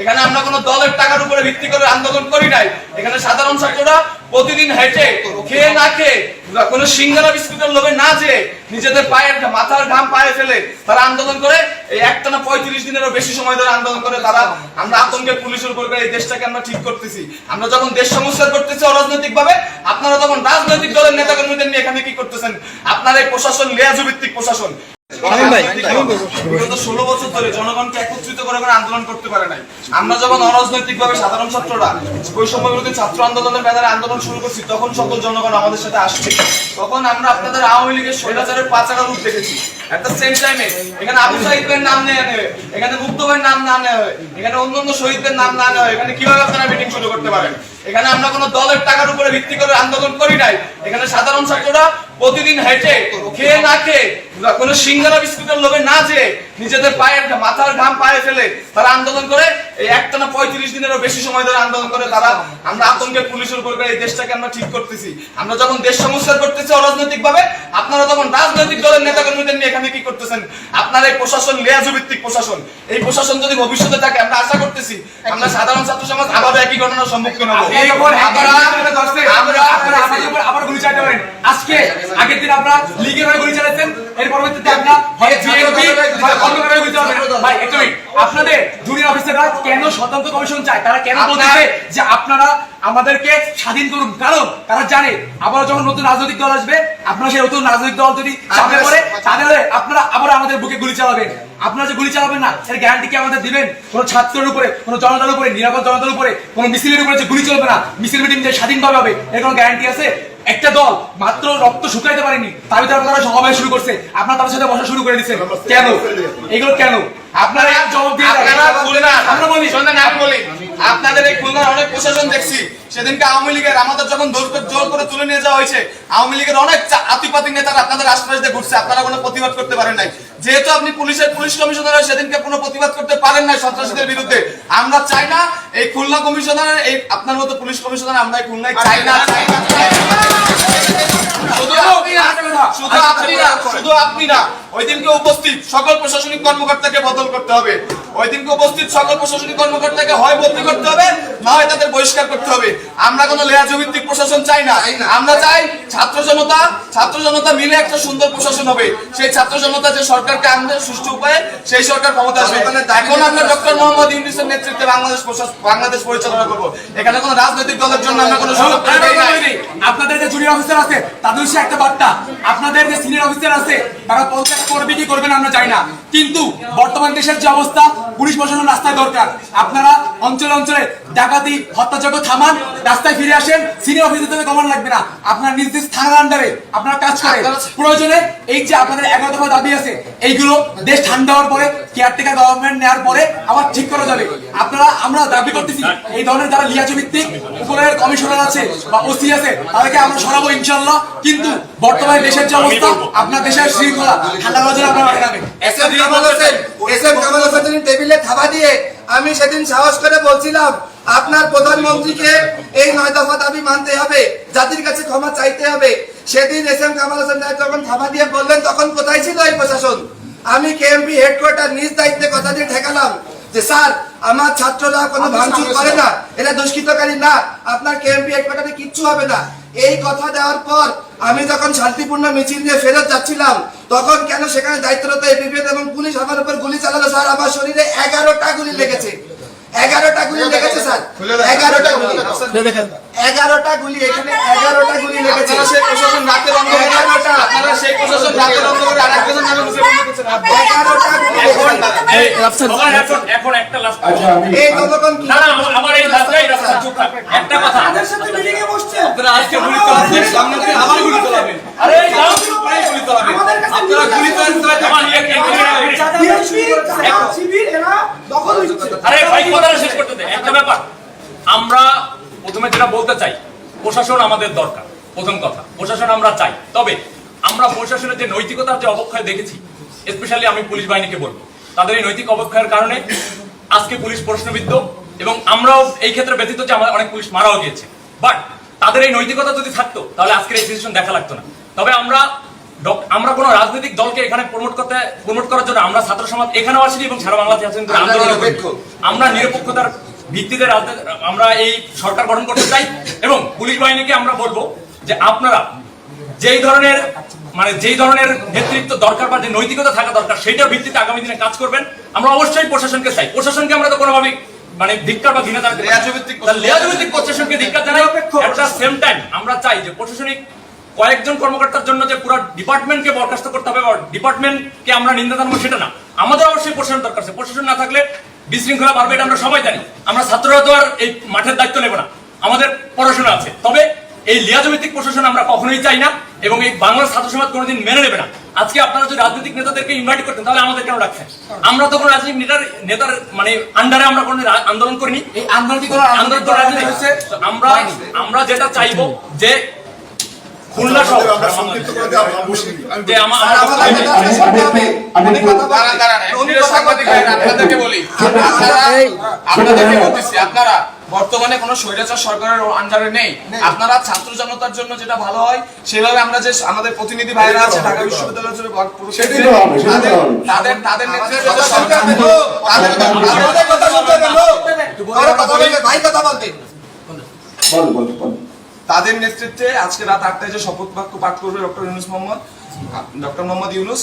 এখানে আমরা কোনো দলের টাকার উপরে ভিত্তি করে আন্দোলন করি নাই। এখানে সাধারণ ছাত্ররা প্রতিদিন হেঁটে, খেয়ে না খেয়ে, কোনো সিঙ্গারা বিস্কুটের লোভে না যে নিজেদের পায়ের মাথার ঘাম পায়ে ফেলে তারা আন্দোলন করে। এই একটানা পঁয়ত্রিশ দিনেরও বেশি সময় ধরে আন্দোলন করে তারা। আমরা আতঙ্কে পুলিশের উপর করে এই দেশটাকে আমরা ঠিক করতেছি। আমরা যখন দেশ সংস্কার করতেছি অরাজনৈতিক ভাবে আপনারা তখন রাজনৈতিক দলের নেতা কর্মীদের নিয়ে এখানে কি করতেছেন? আপনার এই প্রশাসন, লেয়াজু ভিত্তিক প্রশাসন। বিগত ষোলো বছর ধরে জনগণকে একত্রিত করে করে আন্দোলন করতে পারে নাই। আমরা যখন অরাজনৈতিক সাধারণ ছাত্ররা বৈষম্য বিরোধী ছাত্র আন্দোলনের ব্যানারে আন্দোলন শুরু করছি তখন সকল জনগণ আমাদের সাথে আসছে। তখন আমরা আপনাদের আওয়ামী লীগের স্বৈরাচারের পাচারা রূপ দেখেছি। এট দ্য সেম টাইমে এখানে আবু সাহিদের নাম নেওয়া নেবে এখানে মুক্ত ভাইয়ের নাম না নেওয়া হয় এখানে অন্য অন্য শহীদদের নাম না নেওয়া হয় এখানে কীভাবে আপনারা মিটিং শুরু করতে পারেন? এখানে আমরা কোনো দলের টাকার উপরে ভিত্তি করে আন্দোলন করি নাই। এখানে সাধারণ ছাত্ররা প্রতিদিন হেঁটে খেয়ে না খেয়ে কোনো সিঙ্গারা বিস্কুটের লোভে না যে নিজেদের পায়ের মাথার ঘাম পায়ে ফেলে তারা আন্দোলন করে। এই একটানা পঁয়ত্রিশ দিনেরও বেশি সময় ধরে আন্দোলন করে তারা। আমরা আতঙ্কে পুলিশের উপর এই দেশটাকে আমরা ঠিক করতেছি। আমরা যখন দেশ সংস্কার করতেছি অরাজনৈতিক ভাবে আপনারা তখন রাজনৈতিক দলের নেতা কর্মীদের নিয়ে এখানে কি করতেছেন? আপনার এই প্রশাসন, লেয়াজু ভিত্তিক প্রশাসন, এই প্রশাসন যদি ভবিষ্যতে থাকে, আমরা আশা করতেছি আমরা সাধারণ ছাত্র সমাজ আবার একই ঘটনার সম্মুখীন হব আমরা আমরা আপনারা আমাদের উপর আবার গুলি চালাতে পারেন আজকে আগের দিন আপনারা লীগের হয়ে গুলি চালাচ্ছেন এর পরবর্তীতে আপনারা হয় বিএনপি গুলি চালাবেন ভাই একটু আপনাদের জুনিয়র অফিসাররা কেন স্বতন্ত্র কমিশন চায়? তারা কেন বলতেছে যে আপনারা আমাদেরকে স্বাধীন করুন? কারণ তারা জানে আবার যখন নতুন রাজনৈতিক দল আসবে আপনারা সেই নতুন রাজনৈতিক দল যদি চাপে পড়ে তাহলে আপনারা আবার আমাদের বুকে গুলি চালাবেন। আপনারা যে গুলি চালাবেন না এর গ্যারান্টি কি আমাদের দিবেন? কোন ছাত্রের উপরে কোন জনতার উপরে নিরাপদ জনতার উপরে কোন মিছিলের উপরে যে গুলি চলবে না মিছিল মিটিং যে স্বাধীনভাবে হবে এর কোনো গ্যারান্টি আছে? একটা দল মাত্র রক্ত শুকাইতে পারেনি তার ভিতরে আপনারা সমাবেশ শুরু করছে। আপনারা তাদের সাথে বসা শুরু করে দিচ্ছেন কেন? এগুলো কেন? আপনারা জবাব দিয়ে। আপনারা খুলনা আমরা বলি। আমি বলি। আপনাদের এই খুলনার অনেক প্রশাসন দেখছি। সেদিনকে আওয়ামী লীগের আমাদের যখন জোর করে- জোর করে তুলে নিয়ে যাওয়া হয়েছে আওয়ামী লীগের অনেক আতিপাতি নেতারা আপনাদের আশপাশ দিয়ে ঘুরছে। আপনারা কোনো প্রতিবাদ করতে পারেন নাই। যেহেতু আপনি পুলিশের পুলিশ কমিশনার সেদিনকে কোনো প্রতিবাদ করতে পারেন নাই সন্ত্রাসীদের বিরুদ্ধে আমরা চাই না এই খুলনা কমিশনার এই আপনার মতো পুলিশ কমিশনার আমরা খুলনায় চাই না চাই না। শুধু আপনি না, শুধু আপনি না, শুধু আপনি না। ওই দিনকে উপস্থিত সকল প্রশাসনিক কর্মকর্তাকে বদল করতে হবে। ওই দিনকে উপস্থিত সকল প্রশাসনিক কর্মকর্তাকে হয় বদলি করতে হবে না হয় তাদের বহিষ্কার করতে হবে। আমরা কোনো লেয়াজু ভিত্তিক প্রশাসন চাই না। আমরা চাই ছাত্র জনতা ছাত্র জনতা মিলে একটা সুন্দর প্রশাসন হবে। সেই ছাত্র জনতা যে সরকারকে আনবে সুষ্ঠু উপায়ে সেই সরকার ক্ষমতা আসবে। এখন আমরা ডক্টর মোহাম্মদ ইউনিসের নেতৃত্বে বাংলাদেশ বাংলাদেশ পরিচালনা করব। এখানে কোনো রাজনৈতিক দলের জন্য আমরা কোনো সুযোগ আপনাদের যে জুনিয়র অফিসার আছে তাদের হচ্ছে একটা বার্তা। আপনাদের যে সিনিয়র অফিসার আছে, তারা করবে কি করবে না আমরা না। কিন্তু বর্তমান দেশের যে অবস্থা, পুলিশ প্রশাসন রাস্তায় দরকার। আপনারা অঞ্চলে অঞ্চলে ডাকাতি, হত্যাযজ্ঞ থামান, রাস্তায় ফিরে আসেন সিনিয়র অফিসার লাগবে না। আপনার নিজ নিজ থানার আন্ডারে আপনারা কাজ প্রয়োজনে এই যে আপনাদের এগারো দফা দাবি আছে, এইগুলো দেশ ঠান্ডা হওয়ার পরে কেয়ারটেকার গভর্নমেন্ট নেওয়ার পরে আবার ঠিক করা যাবে। আমরা দাবি করতেছি এই ধরনের যারা লিয়াজু ভিত্তিক উপরের কমিশনার আছে বা ওসি আছে তাদেরকে আমরা সরাবো ইনশাল্লাহ কিন্তু বর্তমানে দেশের যে অবস্থা আপনার দেশের শৃঙ্খলা ঠান্ডা জন্য আপনারা আগাবেন S M Kamal Hossain S M টেবিলে থাবা দিয়ে আমি সেদিন সাহস করে বলছিলাম আপনার প্রধানমন্ত্রীকে এই নয় দফা দাবি মানতে হবে জাতির কাছে ক্ষমা চাইতে হবে। সেদিন এস এম কামাল হোসেন সাহেব যখন থাবা দিয়ে বললেন তখন কোথায় ছিল এই প্রশাসন? আমি কেএমপি হেডকোয়ার্টার নিজ দায়িত্বে কথা দিয়ে ঠেকালাম। যে স্যার আমার ছাত্ররা কোনো ভাঙচুর করে না। এটা দুষ্কৃতকারী না। আপনার কেএমপি হেডকোয়ার্টারে কিচ্ছু হবে না। এই কথা দেওয়ার পর আমি যখন শান্তিপূর্ণ মিছিল নিয়ে ফেরত যাচ্ছিলাম তখন কেন সেখানে দায়িত্বরত এপিপিএ এবং পুলিশ আমার উপর গুলি চালালো? স্যার আমার শরীরে এগারোটা গুলি লেগেছে। এগারোটা গুলি লেগেছে স্যার। এগারোটা গুলি এগারোটা গুলি এখানে এগারোটা গুলি লেগেছে। সেই প্রশাসন রাতের অন্ধকারে এগারোটা। আপনারা সেই প্রশাসন রাতের অন্ধকারে আরেকজনের নামে মুছে এগারোটা গুলি এখন এখন একটা লাস্ট এই ততক্ষণ কি না না আমার- এই লাস্টটাই রাস্তা চুপ একটা কথা। আপনারা আজকে গুলি চালাচ্ছেন সামনে থেকে আবার গুলি চালাবেন। আরে যাও। প্রায় গুলি চালাবেন। আপনারা গুলি চালাচ্ছেন আমার এক- এক- আরে ভাই কথাটা শেষ করতে দে একটা ব্যাপার আমরা প্রথমে যেটা বলতে চাই প্রশাসন আমাদের দরকার প্রথম কথা। প্রশাসন আমরা চাই। তবে আমরা প্রশাসনের যে নৈতিকতার যে অবক্ষয় দেখেছি স্পেশালি আমি পুলিশ বাহিনীকে বলব তাদের এই নৈতিক অবক্ষয়ের কারণে আজকে পুলিশ প্রশ্নবিদ্ধ এবং আমরাও এই ক্ষেত্রে ব্যতীত যে আমাদের অনেক পুলিশ মারাও গিয়েছে। বাট তাদের এই নৈতিকতা যদি থাকতো তাহলে আজকের এই সিচুয়েশন দেখা লাগতো না। তবে আমরা আমরা কোনো রাজনৈতিক দলকে এখানে প্রমোট করতে প্রমোট করার জন্য আমরা ছাত্র সমাজ এখানেও আসিনি এবং সারা বাংলাদেশে আছেন আমরা নিরপেক্ষতার ভিত্তিতে আমরা এই সরকার গঠন করতে চাই এবং পুলিশ বাহিনীকে আমরা বলব যে আপনারা যেই ধরনের মানে যেই ধরনের নেতৃত্ব দরকার বা যে নৈতিকতা থাকা দরকার সেইটার ভিত্তিতে আগামী দিনে কাজ করবেন। আমরা অবশ্যই প্রশাসনকে চাই। প্রশাসনকে আমরা তো কোনোভাবেই মানে ধিক্কার বা ঘৃণা জানাতে লেয়াজভিত্তিক প্রশাসনকে ধিক্কার জানাই। একটা সেম টাইম আমরা চাই যে প্রশাসনিক কয়েকজন কর্মকর্তার জন্য যে পুরো ডিপার্টমেন্টকে বরখাস্ত করতে হবে বা ডিপার্টমেন্টকে আমরা নিন্দা জানাব সেটা না। আমাদের অবশ্যই প্রশাসন দরকার আছে। প্রশাসন না থাকলে বিশৃঙ্খলা বাড়বে এটা আমরা সবাই জানি। আমরা ছাত্ররা তো আর এই মাঠের দায়িত্ব নেব না। আমাদের পড়াশোনা আছে। তবে এই লিয়াজভিত্তিক প্রশাসন আমরা কখনোই চাই না এবং এই বাংলার ছাত্র সমাজ কোনোদিন মেনে নেবে না। আজকে আপনারা যদি রাজনৈতিক নেতাদেরকে ইনভাইট করতেন তাহলে আমাদের কেন রাখছেন? আমরা তো কোনো রাজনৈতিক নেতার নেতার মানে আন্ডারে আমরা কোনো আন্দোলন করিনি। এই আন্দোলন আমরা আমরা যেটা চাইব যে খুলনা আমরা সংক্ষিপ্ত করে দেওয়া যে আমরা আপনাদেরকে বলি। আপনারা আপনাদেরকে বলতেছি আপনারা বর্তমানে কোনো স্বৈরাচার সরকারের আন্ডারে নেই। আপনারা ছাত্র জনতার জন্য যেটা ভালো হয় সেভাবে আমরা যে আমাদের প্রতিনিধি ভাইরা আছে ঢাকা বিশ্ববিদ্যালয়ের জন্য তাদের- নেতৃত্বে সরকার কথা- ভাই কথা। বল বল বল। তাদের নেতৃত্বে আজকে রাত আটটায় যে শপথ বাক্য পাঠ করবে ডক্টর ইউনুস মোহাম্মদ ডক্টর মোহাম্মদ ইউনুস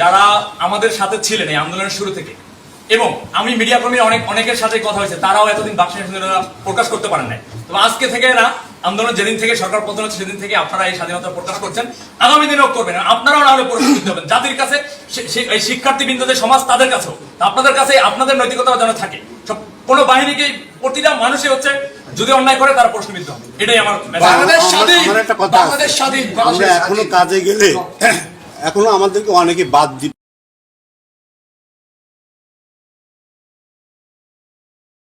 যারা আমাদের সাথে ছিলেন এই আন্দোলনের শুরু থেকে। এবং আমি মিডিয়া কর্মী অনেক অনেকের সাথে কথা হয়েছে তারাও এতদিন বাক্সের প্রকাশ করতে পারেন নাই। তো আজকে থেকে না আন্দোলন যেদিন থেকে সরকার পতন হচ্ছে সেদিন থেকে আপনারা এই স্বাধীনতা প্রকাশ করছেন। আগামী দিনেও করবেন আপনারাও না হলে পরিস্থিতি হবেন জাতির কাছে এই শিক্ষার্থী বিন্দুদের সমাজ তাদের কাছেও আপনাদের কাছে আপনাদের নৈতিকতা যেন থাকে। সব কোনো বাহিনীকে প্রতিটা মানুষই হচ্ছে যদি অন্যায় করে তারা প্রশ্নবিদ্ধ হবে। এটাই আমার বাংলাদেশ স্বাধীন কথা বাংলাদেশ স্বাধীন আমরা এখনও কাজে গেলে এখনও আমাদেরকে অনেকে বাদ দিবে।